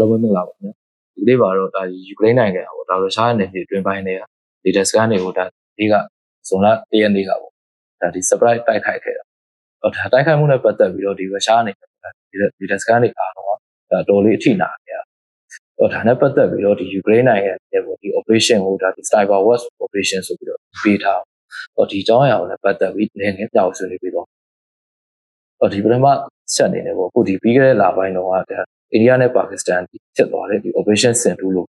လုံးမင်္ဂလာပါခင်ဗျာဒီလေးပါတော့ဒါယူကရိန်းနိုင်ငံပေါ့ဒါရုရှားနယ်မြေတွင်ပိုင်းတွေကဒေတာစကန်တွေကိုဒါဒီကဇွန်လ၁ရက်နေ့ကပေါ့ဒါဒီ surprise တိုက်ခိုက်ခဲ့တာဟောဒါတိုက်ခိုက်မှုနဲ့ပတ်သက်ပြီးတော့ဒီရုရှားအနေနဲ့ဒီဒေတာစကန်တွေအားလုံးကဒါတော်လေးအထိနာခဲ့တာဟောဒါနဲ့ပတ်သက်ပြီးတော့ဒီယူကရိန်းနိုင်ငံရဲ့ပေါ့ဒီ operation ကိုဒါဒီ cyber wars operation ဆိုပြီးတော့ပေးထားဟောဒီအကြောင်းအရာကိုလည်းပတ်သက်ပြီးနည်းနည်းပြောင်းဆွေးနွေးပြီးတော့ဟောဒီပထမဆက်အနေနဲ့ပေါ့ခုဒီပြီးခဲ့တဲ့လပိုင်းတော့ကဒါ အိန္ဒိယနဲ့ပါကစ္စတန်ဖြစ်သွားတဲ့ဒီ operation Sindhu လို့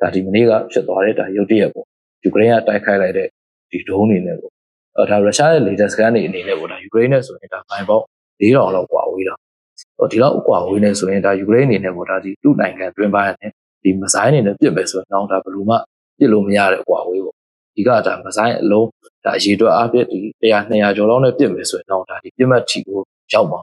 ဒါဒီမနေ့ကဖြစ်သွားတဲ့ဒါရုတ်တရက်ပေါ့ယူကရိန်းကတိုက်ခိုက်လိုက်တဲ့ဒီဒုံးတွေနဲ့ပေါ့အဲဒါရုရှားရဲ့ latest gun တွေအနေနဲ့ပေါ့ဒါယူကရိန်းနဲ့ဆိုရင်ဒါမိုင်ပေါက်4000လောက်กว่าဝေးတာဟိုဒီလောက်กว่าဝေးနေဆိုရင်ဒါယူကရိန်းအနေနဲ့ပေါ့ဒါဒီသူ့နိုင်ငံတွင်းပိုင်းနဲ့ဒီမဆိုင်းအနေနဲ့ပြစ်မယ်ဆိုရင်တော့ဒါဘယ်လိုမှပြစ်လို့မရတဲ့အกว่าဝေးပေါ့ဒီကဒါမဆိုင်းအလုံးဒါအရေးအတွက်အပြည့်ဒီ100 200ကျော်လောက်နဲ့ပြစ်မယ်ဆိုရင်တော့ဒါဒီပြစ်မှတ်ထီကိုရောက်မှာ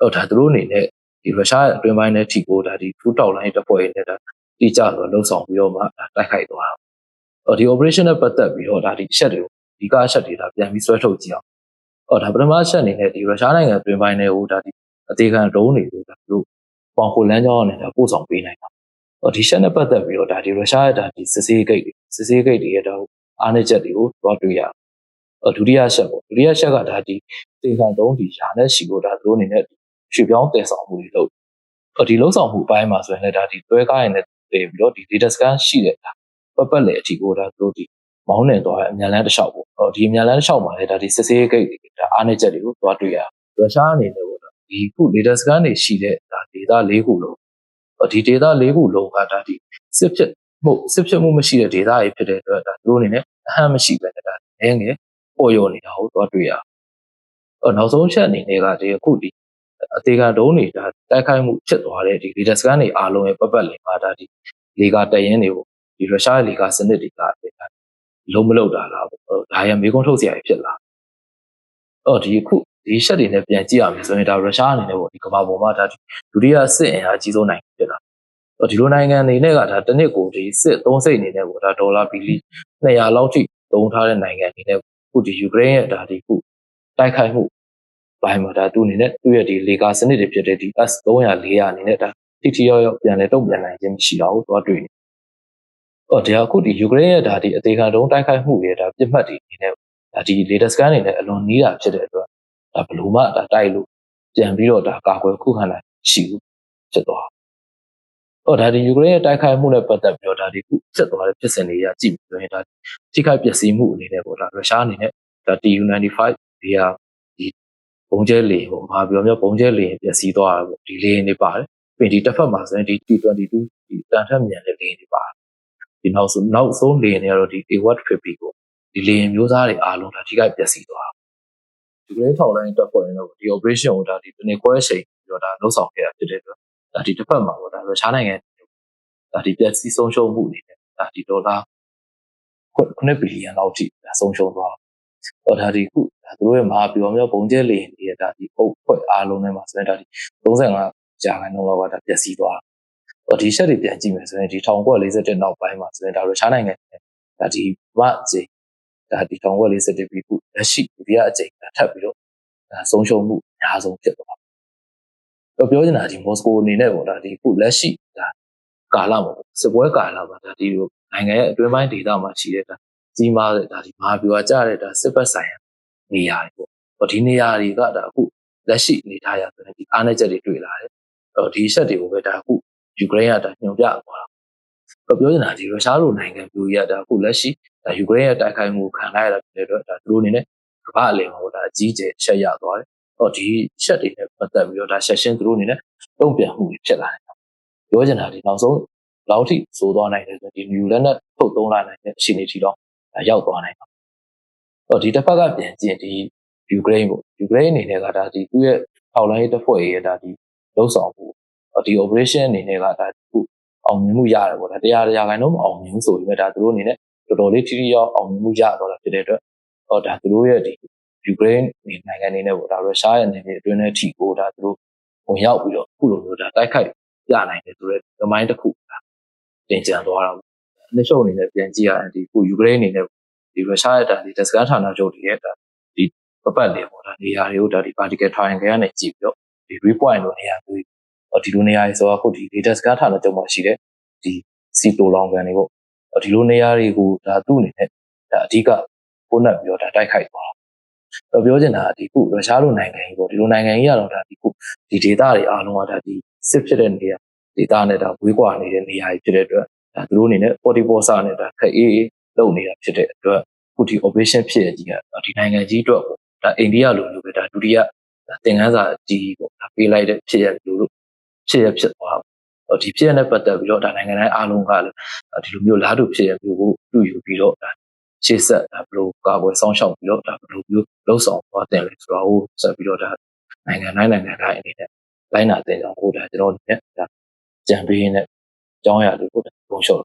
အဲ့ဒါသူတို့အနေနဲ့ ဒီရုရှားအတွင်းပိုင်းနဲ့ထိကိုဒါဒီထူးတောက်လိုင်းတပ်ဖွဲ့တွေနဲ့ဒါတိကျတော့လှုပ်ဆောင်ပြီးတော့မှတိုက်ခိုက်သွားတာ။အော်ဒီ operation နဲ့ပတ်သက်ပြီးတော့ဒါဒီအချက်တွေကိုဒီကားအချက်တွေဒါပြန်ပြီးဆွဲထုတ်ကြည့်အောင်။အော်ဒါပထမအချက်အနေနဲ့ဒီရုရှားနိုင်ငံအတွင်းပိုင်းတွေကိုဒါဒီအသေးခံဒုံးတွေကိုဒါသူတို့ပေါင်ခိုလန်းကြောင်းနဲ့ဒါပို့ဆောင်ပေးနိုင်တာ။အော်ဒီချက်နဲ့ပတ်သက်ပြီးတော့ဒါဒီရုရှားရဲ့ဒါဒီစစ်စေးဂိတ်တွေစစ်စေးဂိတ်တွေရဲ့တော့အားနည်းချက်တွေကိုသွားတွေ့ရအော်ဒုတိယချက်ပေါ့ဒုတိယချက်ကဒါဒီသေခံတုံးဒီရာနဲ့ရှိကိုဒါသူတို့အနေနဲ့ ရွှေပြောင်းတည်ဆောင်မှုတွေလုပ်ဒီလုံဆောင်မှုအပိုင်းမှာဆိုရင်လည်းဒါဒီတွဲကားရင်လည်းတည်ပြီးတော့ဒီ data scan ရှိတဲ့ဒါပတ်ပတ်လေအထိကိုဒါသူတို့ဒီမောင်းနေသွားတဲ့အမြန်လန်းတစ်လျှောက်ပေါ့ဟောဒီအမြန်လန်းတစ်လျှောက်မှာလည်းဒါဒီစစ်စေးဂိတ်တွေဒါအားနည်းချက်တွေကိုသွားတွေ့ရရုရှားအနေနဲ့ပေါ့ဒီခု data scan တွေရှိတဲ့ဒါ data ၄ခုလုံးဒီ data ၄ခုလုံးကဒါဒီစစ်ဖြစ်မှုစစ်ဖြစ်မှုမရှိတဲ့ data တွေဖြစ်တဲ့အတွက်ဒါသူတို့အနေနဲ့အဟမ်းမရှိပဲဒါနည်းငယ်ပေါ်ရောနေတာကိုသွားတွေ့ရအော်နောက်ဆုံးချက်အနေနဲ့ကဒီအခုဒီ အသေးခံဒုံးတွေဒါတိုက်ခိုက်မှုဖြစ်သွားတဲ့ဒီ leader scan တွေအားလုံးရဲ့ပတ်ပတ်လည်မှာဒါဒီလေကာတရင်တွေကိုဒီရုရှားရဲ့လေကာစနစ်တွေကလုံးမလုံးတာလားပေါ့ဒါရမေကွန်းထုတ်စရာဖြစ်လာအော်ဒီခုဒီရှက်တွေနဲ့ပြန်ကြည့်ရမယ်ဆိုရင်ဒါရုရှားအနေနဲ့ပေါ့ဒီကမ္ဘာပေါ်မှာဒါဒုတိယစစ်အင်အားအကြီးဆုံးနိုင်ငံဖြစ်လာအော်ဒီလိုနိုင်ငံအနေနဲ့ကဒါတစ်နှစ်ကိုဒီစစ်သုံးစိတ်အနေနဲ့ပေါ့ဒါဒေါ်လာဘီလီ200လောက်ထိသုံးထားတဲ့နိုင်ငံအနေနဲ့ခုဒီယူကရိန်းရဲ့ဒါဒီခုတိုက်ခိုက်မှု ဘိုင်းမှာဒါသူအနေနဲ့သူ့ရဲ့ဒီလေကာစနစ်တွေဖြစ်တဲ့ဒီ S300 400အနေနဲ့ဒါတိတိယောက်ယောက်ပြန်လဲတုံ့ပြန်နိုင်ခြင်းမရှိတော့ဘူးသွားတွေ့နေ။အော်ဒါအခုဒီယူကရိန်းရဲ့ဒါဒီအသေးခံတုံးတိုက်ခိုက်မှုတွေဒါပြစ်မှတ်တွေအနေနဲ့ဒါဒီ latest scan တွေနဲ့အလွန်နီးတာဖြစ်တဲ့အတွက်ဒါဘလို့မှဒါတိုက်လို့ပြန်ပြီးတော့ဒါကာကွယ်ခုခံနိုင်ရှိဘူးဖြစ်သွား။အော်ဒါဒီယူကရိန်းရဲ့တိုက်ခိုက်မှုနဲ့ပတ်သက်ပြီးတော့ဒါဒီခုဖြစ်သွားတဲ့ဖြစ်စဉ်တွေရကြည့်ပြီးဆိုရင်ဒါထိခိုက်ပျက်စီးမှုအနေနဲ့ပေါ့ဒါရုရှားအနေနဲ့ဒါ TU95 ဒီဟာ ဘုံကျဲလေဟိုဟာပြောမျိုးဘုံကျဲလေပျက်စီးသွားတာပေါ့ဒီလေနေပါတယ်ပြီးဒီတစ်ဖက်မှာဆိုရင်ဒီ T22 ဒီတန်ထက်မြန်တဲ့လေနေပါတယ်ဒီနောက်ဆုံးနောက်ဆုံးလေနေကတော့ဒီ A150 ကိုဒီလေမျိုးစားတွေအားလုံးဒါထိခိုက်ပျက်စီးသွားဒီကလေးထောက်လိုင်းတက်ဖွဲ့ရင်တော့ဒီ operation ကိုဒါဒီတနေ့ခွဲချိန်ပြီးတော့ဒါလှုပ်ဆောင်ခဲ့တာဖြစ်တဲ့အတွက်ဒါဒီတစ်ဖက်မှာပေါ့ဒါရုရှားနိုင်ငံဒါဒီပျက်စီးဆုံးရှုံးမှုအနေနဲ့ဒါဒီဒေါ်လာ9ဘီလီယံလောက်ထိဆုံးရှုံးသွားဟောဒါဒီခု ဒါသူတို့ရဲ့မဟာပြောမျိုးဘုံကျဲလေတွေဒါဒီအုပ်ဖွဲ့အားလုံးထဲမှာဆိုရင်ဒါဒီ35ကြာခိုင်နှုန်းလောက်ကဒါပျက်စီးသွားဟောဒီရှက်တွေပြန်ကြည့်မယ်ဆိုရင်ဒီ1941နောက်ပိုင်းမှာဆိုရင်ဒါရုရှားနိုင်ငံဒါဒီမအကျိဒါဒီ1941ပြီးခုလက်ရှိဒီကအကျိဒါထပ်ပြီးတော့ဒါဆုံးရှုံးမှုအများဆုံးဖြစ်သွားတော့ပြောချင်တာဒီမော်စကိုအနေနဲ့ပေါ့ဒါဒီခုလက်ရှိဒါကာလမှာစစ်ပွဲကာလမှာဒါဒီနိုင်ငံရဲ့အတွင်းပိုင်းဒေသမှာရှိတဲ့ဒါကြီးမားတဲ့ဒါဒီမဟာဗျူဟာကျတဲ့ဒါစစ်ဘက်ဆိုင်ရာ နေရာတွေပေါ့ဒီနေရာတွေကဒါအခုလက်ရှိအနေထားရဆိုရင်ဒီအားနည်းချက်တွေတွေ့လာတယ်အော်ဒီချက်တွေကိုပဲဒါအခုယူကရိန်းကဒါညွှန်ပြသွားတာပြောချင်တာဒီရုရှားလိုနိုင်ငံမျိုးကြီးကဒါအခုလက်ရှိဒါယူကရိန်းရဲ့တိုက်ခိုက်မှုခံရတာဖြစ်တဲ့အတွက်ဒါသူတို့အနေနဲ့ကမ္ဘာအလယ်မှာဒါအကြီးကျယ်ချက်ရသွားတယ်အော်ဒီချက်တွေနဲ့ပတ်သက်ပြီးတော့ဒါဆက်ရှင်းသူတို့အနေနဲ့တုံ့ပြန်မှုတွေဖြစ်လာတယ်ပြောချင်တာဒီနောက်ဆုံးလောက်ထိစိုးသွားနိုင်တယ်ဆိုဒီ new လက်နဲ့ထုတ်သုံးလာနိုင်တဲ့အခြေအနေထိတော့ရောက်သွားနိုင်တာ။ တော့ဒီတစ်ဖက်ကပြန်ကြည့်ဒီယူကရိန်းပေါ့ယူကရိန်းအနေနဲ့ကဒါဒီသူ့ရဲ့အောက်လိုင်းရေးတပ်ဖွဲ့ရဲ့ဒါဒီလှုပ်ဆောင်မှုဒီ operation အနေနဲ့ကဒါခုအောင်မြင်မှုရတယ်ပေါ့ဒါတရားတရားခိုင်တော့မအောင်မြင်ဆိုပေမဲ့ဒါသူတို့အနေနဲ့တော်တော်လေးထိထိရောက်အောင်မြင်မှုရတော့တာဖြစ်တဲ့အတွက်ဟောဒါသူတို့ရဲ့ဒီယူကရိန်းနိုင်ငံအနေနဲ့ပေါ့ဒါရုရှားရဲ့အနေနဲ့အတွင်းထဲထိကိုဒါသူတို့ဝင်ရောက်ပြီးတော့အခုလိုမျိုးဒါတိုက်ခိုက်ပြနိုင်တယ်ဆိုတော့သမိုင်းတစ်ခုတင်ကြံသွားတာပေါ့အနည်းရှုံအနေနဲ့ပြန်ကြည့်ရရင်ဒီခုယူကရိန်းအနေနဲ့ ဒီရုရှားရဲ့ဒါဒီတက်စကန်ဌာနချုပ်တွေရဲ့ဒါဒီပပတ်လေပေါ့ဒါနေရာတွေကိုဒါဒီ particle triangle ကနေကြည့်ပြီးတော့ဒီ repoint လို့နေရာမျိုးအော်ဒီလိုနေရာတွေဆိုတော့ခုဒီ data စကားထားတဲ့တုံးမှာရှိတဲ့ဒီစီတိုလောင်ကန်တွေပေါ့အော်ဒီလိုနေရာတွေကိုဒါသူ့အနေနဲ့ဒါအဓိကပို့နှက်ပြီးတော့ဒါတိုက်ခိုက်သွားတော့ပြောချင်တာကဒီခုရုရှားလိုနိုင်ငံကြီးပေါ့ဒီလိုနိုင်ငံကြီးကတော့ဒါဒီခုဒီ data တွေအားလုံးကဒါဒီစစ်ဖြစ်တဲ့နေရာ data နဲ့ဒါဝေးကွာနေတဲ့နေရာကြီးဖြစ်တဲ့အတွက်ဒါသူတို့အနေနဲ့40%စာနဲ့ဒါခက်အေးအေး လုပ်နေတာဖြစ်တဲ့အတွက်ခုဒီ operation ဖြစ်ရကြီးကဒီနိုင်ငံကြီးအတွက်ပေါ့ဒါအိန္ဒိယလိုမျိုးပဲဒါဒုတိယသင်ခန်းစာကြီးပေါ့ဒါပေးလိုက်တဲ့ဖြစ်ရလို့လို့ဖြစ်ရဖြစ်သွားတော့ဒီဖြစ်ရနဲ့ပတ်သက်ပြီးတော့ဒါနိုင်ငံတိုင်းအားလုံးကလည်းဒီလိုမျိုးလားတူဖြစ်ရမျိုးကိုပြုယူပြီးတော့ဒါရှေ့ဆက်ဒါဘယ်လိုကာကွယ်ဆောင်ရှောက်ပြီးတော့ဒါဘယ်လိုမျိုးလှုပ်ဆောင်သွားတယ်လဲဆိုတော့ဟိုဆက်ပြီးတော့ဒါနိုင်ငံတိုင်းနိုင်ငံတိုင်းအနေနဲ့လိုင်းနာတင်ကြောင်းကိုဒါကျွန်တော်အနေနဲ့ဒါကြံပေးနေတဲ့အကြောင်းအရာတွေကိုပုံလျှော့